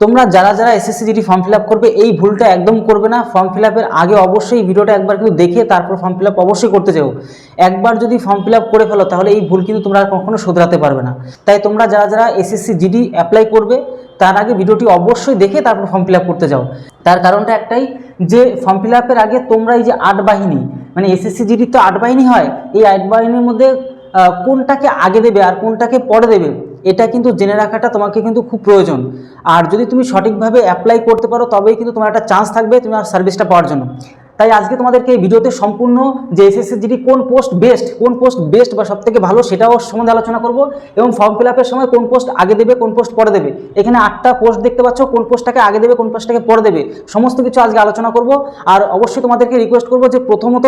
তোমরা যারা যারা এসএসসি জিডি ফর্ম ফিল করবে, এই ভুলটা একদম করবে না। ফর্ম ফিল আগে অবশ্যই ভিডিওটা একবার কিন্তু দেখে তারপর ফর্ম ফিল অবশ্যই করতে চাও একবার যদি ফর্ম ফিল করে ফেলো, তাহলে এই ভুল কিন্তু তোমরা আর কখনো শোধরাতে পারবে না। তাই তোমরা যারা যারা এসএসসি জিডি অ্যাপ্লাই করবে, তার আগে ভিডিওটি অবশ্যই দেখে তারপর ফর্ম ফিল করতে যাও। তার কারণটা একটাই, যে ফর্ম ফিল আগে তোমরা এই যে আট বাহিনী মানে এসএসসি জিডির তো আট বাহিনী হয়, এই আট বাহিনীর মধ্যে কোনটাকে আগে দেবে আর কোনটাকে পরে দেবে এটা কিন্তু জেনে রাখাটা তোমাকে কিন্তু খুব প্রয়োজন। আর যদি তুমি সঠিকভাবে অ্যাপ্লাই করতে পারো, তবেই কিন্তু তোমার একটা চান্স থাকবে তোমার সার্ভিসটা পাওয়ার জন্য। তাই আজকে তোমাদেরকে এই ভিডিওতে সম্পূর্ণ যে এসএসসি জিডি কোন পোস্ট বেস্ট কোন পোস্ট বেস্ট বা সবথেকে ভালো সেটাও সম্বন্ধে আলোচনা করব এবং ফর্ম ফিল আপের সময় কোন পোস্ট আগে দেবে, কোন পোস্ট পরে দেবে। এখানে আটটা পোস্ট দেখতে পাচ্ছ, কোন পোস্টটাকে আগে দেবে, কোন পোস্টটাকে পরে দেবে। সমস্ত কিছু আজকে আলোচনা করব। আর অবশ্যই তোমাদেরকে রিকোয়েস্ট করব যে প্রথমত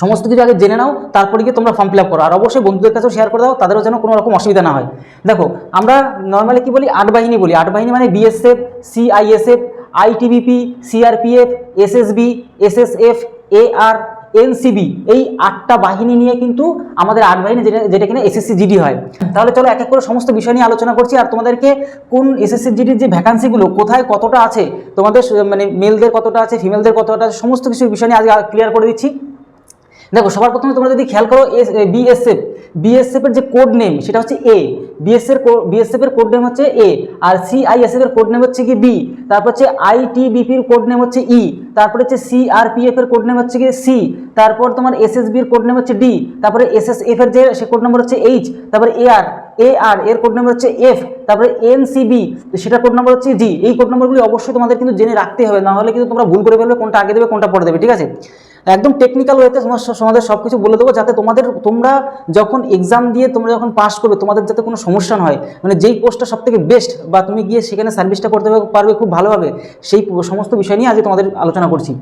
সমস্ত কিছু আগে জেনে নাও, তারপরে গিয়ে তোমরা ফর্ম ফিল আপ করো। আর অবশ্যই বন্ধুদের কাছেও শেয়ার করে দাও, তাদেরও যেন কোনো রকম অসুবিধা না হয়। দেখো, আমরা নর্মালি কি বলি? আট বাহিনী বলি। আট বাহিনী মানে BSF CISF ITBP CRPF SSB SSF AR NCB এই আটটা বাহিনী নিয়ে কিন্তু আমাদের আট বাহিনী যেটা যেটা কিনা এসএসসি জিডি হয়। তাহলে চলো এক এক করে সমস্ত বিষয় নিয়ে আলোচনা করছি, আর তোমাদেরকে কোন এসএসসি জিডির যে ভ্যাকান্সিগুলো কোথায় কতটা আছে, তোমাদের মানে মেলদের কতটা আছে ফিমেলদের কতটা আছে, সমস্ত কিছু বিষয় নিয়ে আজকে ক্লিয়ার করে দিচ্ছি। দেখো, সবার প্রথমে তোমরা যদি খেয়াল করো, এস বিএসএফ বিএসএফ এর যে কোড নেম সেটা হচ্ছে এ বিএসএফ বিএসএফ এর কোড নেম হচ্ছে এ আর সিআইএসএফ এর কোড নেম হচ্ছে কি বি তারপর হচ্ছে আইটিবিপির কোড নেম হচ্ছে ই তারপর হচ্ছে সিআরপিএফ এর কোড নেম হচ্ছে কি সি তারপর তোমার এসএসবি এর কোড নেম হচ্ছে ডি তারপরে এসএসএফ এর যে, সে কোড নম্বর হচ্ছে এইচ তারপরে এআর এ আর এর কোড নম্বর হচ্ছে এফ তারপরে এনসিবি সেটা কোড নম্বর হচ্ছে জি এই কোড নম্বরগুলি অবশ্যই তোমাদের কিন্তু জেনে রাখতে হবে, না হলে কিন্তু তোমরা ভুল করে ফেলবে, কোনটা আগে দেবে, কোনটা পরে দেবে, ঠিক আছে? একদম টেকনিক্যাল ওয়েতে তোমাদের সব কিছু বলে দেবো, যাতে তোমাদের, তোমরা যখন এক্সাম দিয়ে তোমরা যখন পাস করবে, তোমাদের যাতে কোনো সমস্যা না হয়। মানে যেই পোস্টটা সব থেকে বেস্ট বা তুমি গিয়ে সেখানে সার্ভিসটা করতে পারবে খুব ভালোভাবে, সেই সমস্ত বিষয় নিয়ে আজকে তোমাদের আলোচনা করছি।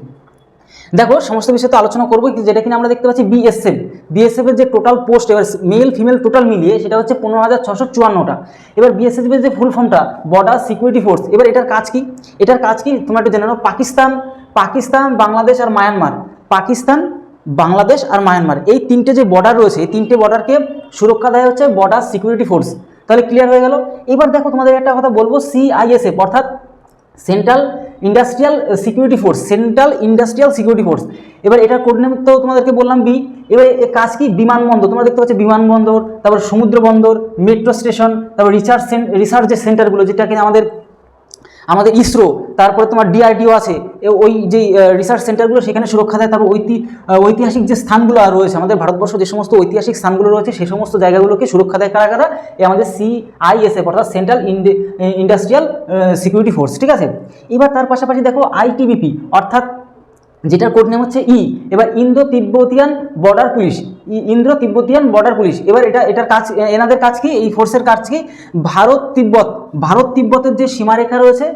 দেখো, সমস্ত বিষয় তো আলোচনা করব যেটা কিনা আমরা দেখতে পাচ্ছি বিএসএফ বিএসএফ এর যে টোটাল পোস্ট এবার মেল ফিমেল টোটাল মিলিয়ে, সেটা হচ্ছে পনেরো হাজার ছশো চুয়ান্নটা। এবার বিএসএফ এর যে ফুল ফর্মটা বর্ডার সিকিউরিটি ফোর্স এবার এটার কাজ কি? এটার কাজ কি? তোমরা একটু জেনে পাকিস্তান পাকিস্তান, বাংলাদেশ আর মায়ানমার। পাকিস্তান, বাংলাদেশ আর মায়ানমার। এই তিনটে যে বর্ডার রয়েছে, এই তিনটে বর্ডারকে সুরক্ষা দেয় হচ্ছে বর্ডার সিকিউরিটি ফোর্স তাহলে ক্লিয়ার হয়ে গেল? এবার দেখো তোমাদের একটা কথা বলব সিআইএসএফ অর্থাৎ central industrial security force central industrial security force এবার এটার কোড নেম তো তোমাদেরকে বললাম বি এবার কাজ কি? বিমানবন্দর তোমরা দেখতে পাচ্ছ বিমানবন্দর তারপর সমুদ্র বন্দর মেট্রো স্টেশন তারপর রিসার্চ রিসার্চ যে সেন্টারগুলো যেটা কিনা আমাদের আমাদের ইসরো, তারপরে তোমার ডিআরডিও আছে ওই যে রিসার্চ সেন্টারগুলো সেখানে সুরক্ষা দেয়, তারপর ঐতি ঐতিহাসিক যে স্থানগুলো আর রয়েছে, আমাদের ভারতবর্ষ যে সমস্ত ঐতিহাসিক স্থানগুলো রয়েছে সেই সমস্ত জায়গাগুলোকে সুরক্ষা দেয় কারা কারা? এই আমাদের সিআইএসএফ অর্থাৎ সেন্ট্রাল ইন্ডাস্ট্রিয়াল সিকিউরিটি ফোর্স ঠিক আছে? এবার তার পাশাপাশি দেখো আইটিবিপি অর্থাৎ যেটার কোড নেম হচ্ছে ই এবার Indo Tibetan border police Indo Tibetan border police এবার এটা, এটার কাজ এনাদের কাজ কি? এই ফোর্সের কাজ কি? ভারত তিব্বত। ভারত তিব্বতের যে সীমারেখা রয়েছে,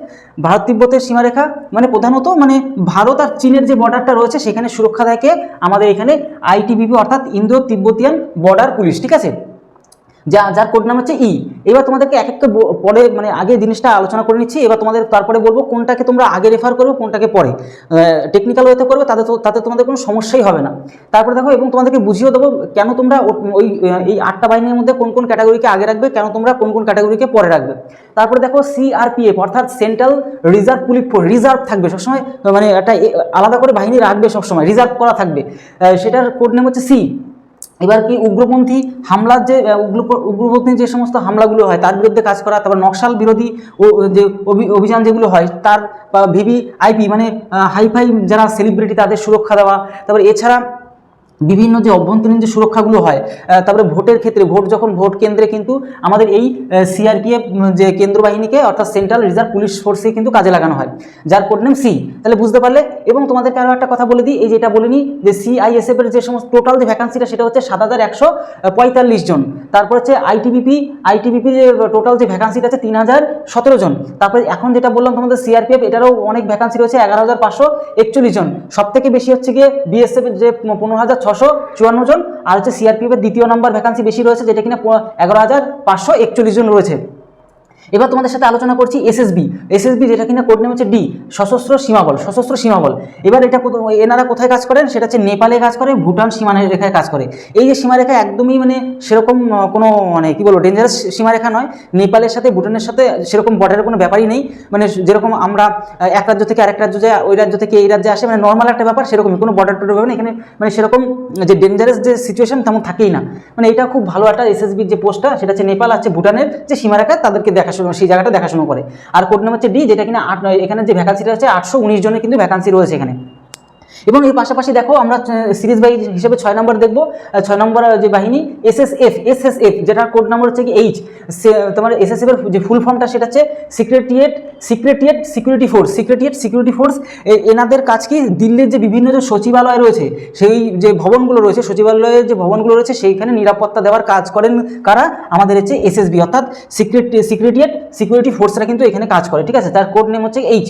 ভারত তিব্বতের সীমারেখা মানে প্রধানত মানে ভারত আর চীনের যে বর্ডারটা রয়েছে, সেখানে সুরক্ষা দেখে আমাদের এখানে আইটিবিপি অর্থাৎ ইন্দো তিব্বতিয়ান বর্ডার পুলিশ ঠিক আছে? যা, যার কোড নাম হচ্ছে ই এবার তোমাদেরকে এক একটা পরে মানে আগে জিনিসটা আলোচনা করে নিচ্ছি, এবার তোমাদের তারপরে বলব কোনটাকে তোমরা আগে রেফার করবে, কোনটাকে পরে। টেকনিক্যাল ওয়েতে করবে, তাতে তো- তাতে তোমাদের কোনো সমস্যাই হবে না। তারপরে দেখো, এবং তোমাদেরকে বুঝিয়ে দেবো কেন তোমরা ওই এই আটটা বাহিনীর মধ্যে কোন কোন ক্যাটাগরিকে আগে রাখবে, কেন তোমরা কোন কোন ক্যাটাগরিকে পরে রাখবে। তারপরে দেখো সিআরপিএফ অর্থাৎ central reserve police force reserve থাকবে সবসময় মানে একটা আলাদা করে বাহিনী রাখবে সবসময় রিজার্ভ করা থাকবে। সেটার কোড নেম হচ্ছে সি এবার কি উগ্রপন্থী হামলার যে উগ্র- উগ্রপন্থী যে সমস্ত হামলাগুলো হয়, তার বিরুদ্ধে কাজ করা, তারপর নকশাল বিরোধী ও, যে অভি- অভিযান যেগুলো হয়, তার ভিভি আইপি মানে হাইফাই যারা সেলিব্রিটি তাদের সুরক্ষা দেওয়া, তারপর এছাড়া বিভিন্ন যে অভ্যন্তরীণ যে সুরক্ষাগুলো হয় তারপরে ভোটের ক্ষেত্রে, ভোট যখন ভোট কেন্দ্রে কিন্তু আমাদের এই সিআরপিএফ যে কেন্দ্র বাহিনীকে অর্থাৎ সেন্ট্রাল রিজার্ভ পুলিশ ফোর্সে কিন্তু কাজে লাগানো হয়, যার কোড নেম সি তাহলে বুঝতে পারলে, এবং তোমাদেরকে আরও একটা কথা বলে দিই, এই যেটা বলিনি যে সিআইএসএফ এর যে সমস্ত টোটাল যে ভ্যাকান্সিটা সেটা হচ্ছে সাত হাজার একশো পঁয়তাল্লিশ জন। তারপর হচ্ছে আইটিবিপি আইটিবিপি যে টোটাল যে ভ্যাকান্সিটা আছে তিন হাজার সতেরো জন। তারপরে এখন যেটা বললাম তোমাদের সিআরপিএফ এটারও অনেক ভ্যাকান্সি রয়েছে এগারো হাজার পাঁচশো একচল্লিশ জন। সব থেকে বেশি হচ্ছে গিয়ে বিএসএফ যে পনেরো হাজার ছশো চুয়ান্ন জন, আর হচ্ছে সিআরপিএফ এর দ্বিতীয় নম্বর ভ্যাকান্সি বেশি রয়েছে, যেটা কিনা এগারো হাজার পাঁচশো একচল্লিশ জন রয়েছে। এবার তোমাদের সাথে আলোচনা করছি এসএসবি এসএসবি যেটা কিনা কোড নেম হচ্ছে ডি সশস্ত্র সীমাবল সশস্ত্র সীমাবল এবার এটা এনারা কোথায় কাজ করেন? সেটা হচ্ছে নেপালে কাজ করে, ভুটান সীমা রেখায় কাজ করে। এই যে সীমারেখা একদমই মানে সেরকম কোনো মানে কি বলব ডেঞ্জারাস সীমারেখা নয়। নেপালের সাথে, ভুটানের সাথে সেরকম বর্ডারের কোনো ব্যাপারই নেই। মানে যেরকম আমরা এক রাজ্য থেকে আরেক রাজ্য যায়, ওই রাজ্য থেকে এই রাজ্যে আসে মানে নর্মাল একটা ব্যাপার, সেরকমই। কোনো বর্ডার টর্ডার ব্যাপার। এখানে মানে সেরকম যে ডেঞ্জারাস যে সিচুয়েশন তেমন থাকেই না। মানে এটা খুব ভালো একটা এসএসবির যে পোস্টটা সেটা হচ্ছে নেপাল আছে ভুটানের যে সীমারেখা, তাদেরকে দেখাশোনা, সেই জায়গাটা দেখাশোনা করে। আর কোড নাম্বার হচ্ছে ডি যেটা কিনা আট এখানে যে ভ্যাকান্সিটা আছে আটশো উনিশ জনের কিন্তু ভ্যাকান্সি রয়েছে এখানে। এবং এর পাশাপাশি দেখো আমরা সিরিজ বাই হিসেবে ছয় নম্বর দেখব। ছয় নম্বর যে বাহিনী এসএসএফ এসএসএফ যেটার কোড নাম্বার হচ্ছে কি এইচ তোমার এসএসএফ এর যে ফুল ফর্মটা সেটা হচ্ছে secretariat secretariat security force secretariat security force এনাদের কাজ কি? দিল্লির যে বিভিন্ন যে সচিবালয় রয়েছে, সেই যে ভবনগুলো রয়েছে, সচিবালয়ের যে ভবনগুলো রয়েছে, সেইখানে নিরাপত্তা দেওয়ার কাজ করেন কারা? আমাদের হচ্ছে এসএসবি অর্থাৎ সিক্রেট সিক্রেটিয়েট সিকিউরিটি ফোর্সরা কিন্তু এখানে কাজ করে, ঠিক আছে? তার কোড নেম হচ্ছে এইচ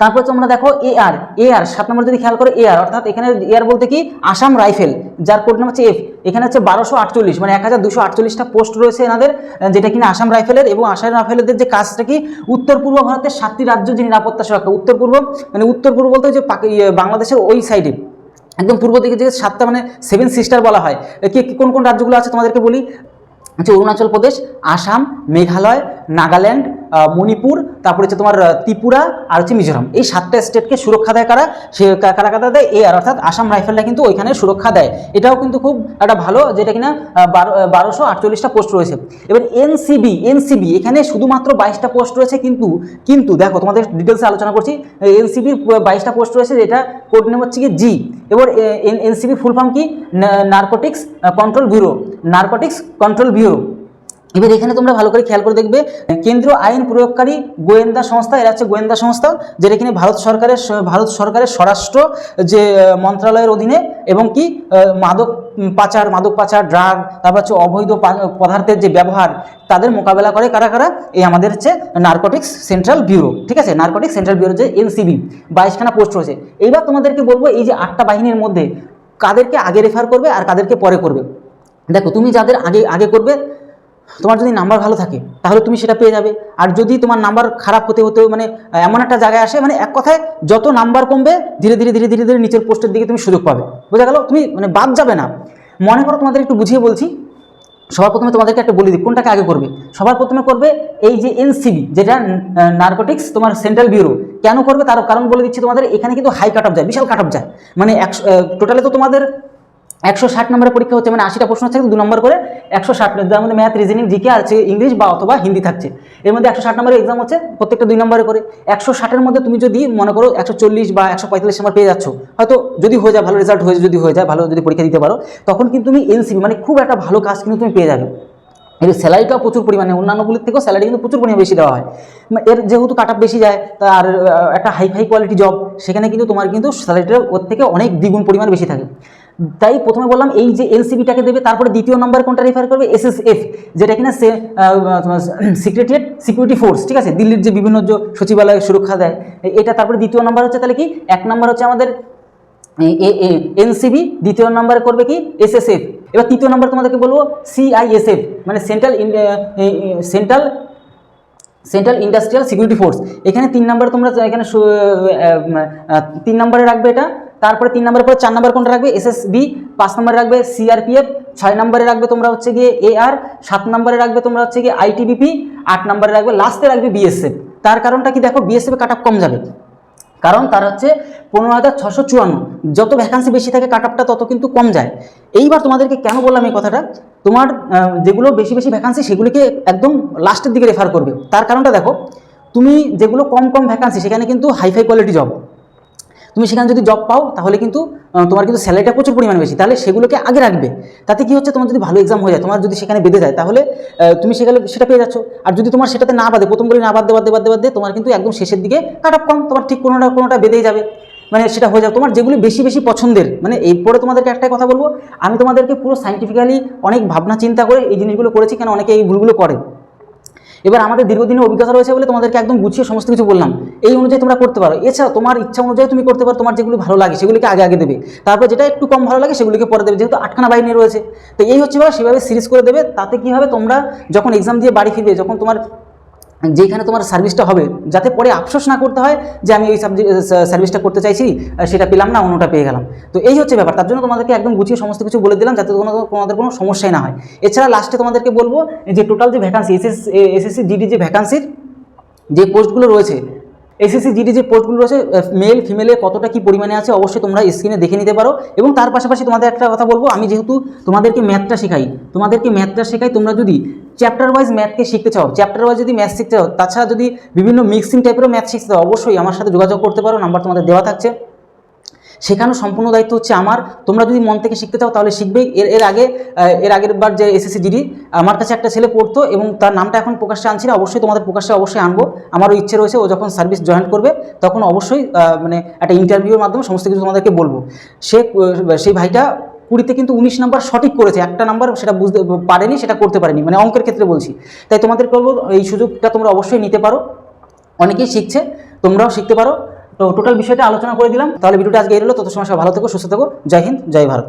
তারপর তোমরা দেখো এআর এআর সাত নম্বর যদি খেয়াল করো এআর অর্থাৎ এখানে এআর বলতে কি? আসাম রাইফেল যার কোড নাম হচ্ছে এফ এখানে হচ্ছে বারোশো আটচল্লিশ মানে এক হাজার দুশো আটচল্লিশটা পোস্ট রয়েছে এনাদের যেটা কিনা আসাম রাইফেলের এবং আসাম রাইফেলদের যে কাজটা কি? উত্তর পূর্ব ভারতের সাতটি রাজ্য যে নিরাপত্তা সুরক্ষা উত্তর পূর্ব মানে উত্তর পূর্ব বলতে পাকি- ইয়ে, বাংলাদেশের ওই সাইডে। একদম পূর্ব দিকে যে সাতটা মানে সেভেন সিস্টার বলা হয়। কি কোন কোন রাজ্যগুলো আছে তোমাদেরকে বলি? হচ্ছে অরুণাচল প্রদেশ আসাম মেঘালয় নাগাল্যান্ড মণিপুর, তারপরে হচ্ছে তোমার ত্রিপুরা আর হচ্ছে মিজোরাম। এই সাতটা স্টেটকে সুরক্ষা দেয় কারা? সে কারা কারা দেয়? এ আর, অর্থাৎ আসাম রাইফেলরা কিন্তু ওইখানে সুরক্ষা দেয়। এটাও কিন্তু খুব একটা ভালো, যেটা কিনা বারো বারোশো আটচল্লিশটা পোস্ট রয়েছে। এবার এনসিবি এনসিবি, এখানে শুধুমাত্র বাইশটা পোস্ট রয়েছে কিন্তু কিন্তু দেখো, তোমাদের ডিটেলসে আলোচনা করছি। এনসিবির বাইশটা পোস্ট রয়েছে, যেটা কোড নেম হচ্ছে কি জি এবার এনসিবি ফুল ফর্ম কি? Narcotics control bureau narcotics control bureau এবার এখানে তোমরা ভালো করে খেয়াল করে দেখবে কেন্দ্রীয় আইন প্রয়োগকারী গোয়েন্দা সংস্থা, এরা হচ্ছে গোয়েন্দা সংস্থা, যেটা কিনা ভারত সরকারের ভারত সরকারের স্বরাষ্ট্র, যে মন্ত্রণালয়ের অধীনে এবং কি মাদক পাচার মাদক পাচার, ড্রাগ, তারপর হচ্ছে অবৈধ পদার্থের যে ব্যবহার, তাদের মোকাবেলা করে কারা কারা? এই আমাদের হচ্ছে নার্কোটিক্স সেন্ট্রাল ব্যুরো ঠিক আছে? নার্কোটিক্স সেন্ট্রাল ব্যুরো যে এনসিবি বাইশখানা পোস্ট রয়েছে। এইবার তোমাদেরকে বলব, এই যে আটটা বাহিনীর মধ্যে, কাদেরকে আগে রেফার করবে আর কাদেরকে পরে করবে? দেখো, তুমি যাদের আগে আগে করবে তোমার যদি নাম্বার ভালো থাকে, তাহলে তুমি সেটা পেয়ে যাবে। আর যদি তোমার নাম্বার খারাপ হতে হতে মানে এমন একটা জায়গায় আসে মানে এক কথায় যত নাম্বার কমবে, ধীরে ধীরে ধীরে ধীরে ধীরে নিচের পোস্টের দিকে তুমি সুযোগ পাবে। বোঝা গেল? তুমি মানে বাদ যাবে না। মনে করো তোমাদের একটু বুঝিয়ে বলছি, সবার প্রথমে তোমাদেরকে একটা বলে দিই, কোনটাকে আগে করবে? সবার প্রথমে করবে এই যে এনসিবি যেটা নার্কোটিক্স তোমার সেন্ট্রাল ব্যুরো কেন করবে? তার কারণ বলে দিচ্ছি তোমাদের, এখানে কিন্তু হাই কাট অফ যায়, বিশাল কাট অফ যায়। মানে একশো টোটালে তো তোমাদের একশো ষাট নম্বরের পরীক্ষা হচ্ছে মানে আশিটা প্রশ্ন থাকছে, দু নম্বর করে একশো ষাট। যার মধ্যে ম্যাথ রিজনিং জিকে হচ্ছে ইংলিশ বা অথবা হিন্দি থাকছে। এর মধ্যে একশো ষাট নম্বরের এক্সাম হচ্ছে, প্রত্যেকটা দুই নম্বরে করে। একশো ষাটের মধ্যে তুমি যদি মনে করো একশো চল্লিশ বা একশো পঁয়তাল্লিশ নম্বর পেয়ে যাচ্ছ, হয়তো যদি হয়ে যায়, ভালো রেজাল্ট হয়ে যদি হয়ে যায়, ভালো যদি পরীক্ষা দিতে পারো, তখন কিন্তু তুমি এনসিবি মানে খুব একটা ভালো কাজ কিন্তু তুমি পেয়ে যাবে। এর স্যালারিটাও প্রচুর পরিমাণে অন্যান্যগুলির থেকেও স্যালারি কিন্তু প্রচুর পরিমাণে বেশি দেওয়া হয়। এর যেহেতু কাট বেশি যায় তার একটা হাই ফাই কোয়ালিটি জব সেখানে কিন্তু তোমার কিন্তু স্যালারিটা ওর থেকে অনেক দ্বিগুণ পরিমাণ বেশি থাকে। তাই প্রথমে বললাম এই যে এনসিবিটাকে দেবে, তারপরে দ্বিতীয় নম্বর কোনটা রেফার করবে? এসএসএফ যেটা কিনা সে সিক্রেটিয়েট সিকিউরিটি ফোর্স ঠিক আছে? দিল্লির যে বিভিন্ন যে সচিবালয় সুরক্ষা দেয়। এটা তারপরে দ্বিতীয় নম্বর হচ্ছে তাহলে কি? এক নম্বর হচ্ছে আমাদের এনসিবি দ্বিতীয় নম্বরে করবে কি? এসএসএফ এবার তৃতীয় নম্বর তোমাদেরকে বলব সিআইএসএফ মানে central central central industrial security force এখানে তিন নম্বরে তোমরা এখানে তিন নম্বরে রাখবে এটা। তারপরে তিন নম্বরের পরে চার নম্বর কোনটা রাখবে? এসএসবি পাঁচ নম্বরে রাখবে সিআরপিএফ ছয় নম্বরে রাখবে তোমরা হচ্ছে গিয়ে এআর সাত নম্বরে রাখবে তোমরা হচ্ছে গিয়ে আইটিবিপি আট নম্বরে রাখবে লাস্টে রাখবে বিএসএফ তার কারণটা কি দেখো? বিএসএফে কাট কম যাবে। কারণ তার হচ্ছে পনেরো হাজার ছশো চুয়ান্ন। যত ভ্যাকান্সি বেশি থাকে কাট আপটা তত কিন্তু কম যায়। এইবার তোমাদেরকে কেন বললাম এই কথাটা? তোমার যেগুলো বেশি বেশি ভ্যাকান্সি সেগুলিকে একদম লাস্টের দিকে রেফার করবে। তার কারণটা দেখো, তুমি যেগুলো কম কম ভ্যাকান্সি সেখানে কিন্তু হাইফাই কোয়ালিটি জব তুমি সেখানে যদি জব পাও, তাহলে কিন্তু তোমার কিন্তু স্যালারিটা প্রচুর পরিমাণে বেশি। তাহলে সেগুলোকে আগে রাখবে। তাতে কি হচ্ছে, তোমার যদি ভালো এক্সাম হয়ে যায়, তোমার যদি সেখানে বেঁধে যায়, তাহলে তুমি সেখানে সেটা পেয়ে যাচ্ছ। আর যদি তোমার সেটাতে না বাদে প্রথম করে না বাদ দেওয়া দেওয়া দেওয়া তোমার কিন্তু একদম শেষের দিকে কাট অফ কম, তোমার ঠিক কোনোটা কোনোটা বেঁধেই যাবে। মানে সেটা হয়ে যাবে। তোমার যেগুলি বেশি বেশি পছন্দের মানে এরপরে তোমাদেরকে একটাই কথা বলব, আমি তোমাদেরকে পুরো সাইন্টিফিক্যালি অনেক ভাবনা, চিন্তা করে এই জিনিসগুলো করেছি, কেন অনেকে এই ভুলগুলো করে। এবার আমাদের দীর্ঘদিনের অভিজ্ঞতা রয়েছে বলে তোমাদেরকে একদম গুছিয়ে সমস্ত কিছু বললাম। এই অনুযায়ী তোমরা করতে পারো। এছাড়া তোমার ইচ্ছা অনুযায়ী তুমি করতে পারো, তোমার যেগুলো ভালো লাগে সেগুলিকে আগে আগে দেবে। তারপর যেটা একটু কম ভালো লাগে সেগুলিকে পরে দেবে। যেহেতু আটখানা বাহিনী রয়েছে, তো এই হচ্ছে ভাবে সেভাবে সিরিজ করে দেবে। তাতে কি হবে? তোমরা যখন এক্সাম দিয়ে বাড়ি ফিরবে, যখন তোমার যেখানে তোমার সার্ভিসটা হবে, যাতে পরে আফসোস না করতে হয় যে আমি এই সাবজেক্ট সার্ভিসটা করতে চাইছি সেটা পেলাম না, অন্যটা পেয়ে গেলাম। তো এই হচ্ছে ব্যাপার। তার জন্য তোমাদেরকে একদম গুছিয়ে সমস্ত কিছু বলে দিলাম, যাতে তোমাদের তোমাদের কোনো সমস্যাই না হয়। এছাড়া লাস্টে তোমাদেরকে বলব, যে টোটাল যে ভ্যাকান্সি এসএস এসএসসি জিডি যে ভ্যাকান্সির যে পোস্টগুলো রয়েছে এসএসসি জিডি যে পোস্টগুলো রয়েছে মেল ফিমেলে কতটা কি পরিমাণে আছে, অবশ্যই তোমরা স্ক্রিনে দেখে নিতে পারো। এবং তার পাশাপাশি তোমাদের একটা কথা বলব, আমি যেহেতু তোমাদেরকে ম্যাথটা শেখাই, তোমাদেরকে ম্যাথটা শেখাই, তোমরা যদি চ্যাপ্টার ওয়াইজ ম্যাথকে শিখতে চাও চ্যাপ্টার ওয়াইজ যদি ম্যাথ শিখতে চাও, তাছাড়া যদি বিভিন্ন মিক্সিং টাইপেরও ম্যাথ শিখতে চাও, অবশ্যই আমার সাথে যোগাযোগ করতে পারো নাম্বার তোমাদের দেওয়া থাকছে। শেখানোর সম্পূর্ণ দায়িত্ব হচ্ছে আমার। তোমরা যদি মন থেকে শিখতে চাও তাহলে শিখবেই এর এর আগে এর আগের বার যে এসএসসি জিডি, আমার কাছে একটা ছেলে পড়তো এবং তার নামটা এখন প্রকাশ্যে আনছি না, অবশ্যই তোমাদের প্রকাশ্যে অবশ্যই আনব। আমারও ইচ্ছে রয়েছে, ও যখন সার্ভিস জয়েন করবে, তখন অবশ্যই মানে একটা ইন্টারভিউর মাধ্যমে সমস্ত কিছু তোমাদেরকে বলব। সে সেই ভাইটা কুড়িতে কিন্তু উনিশ নাম্বার সঠিক করেছে, একটা নাম্বার সেটা বুঝতে পারেনি, সেটা করতে পারেনি মানে অঙ্কের ক্ষেত্রে বলছি। তাই তোমাদের বলব, এই সুযোগটা তোমরা অবশ্যই নিতে পারো। অনেকেই শিখছে, তোমরাও শিখতে পারো। তো টোটাল বিষয়টা আলোচনা করে দিলাম। তাহলে ভিডিওটা আজকে এলো তত সময় সব ভালো থেকো, সুস্থ থেকো। জয় হিন্দ, জয় ভারত।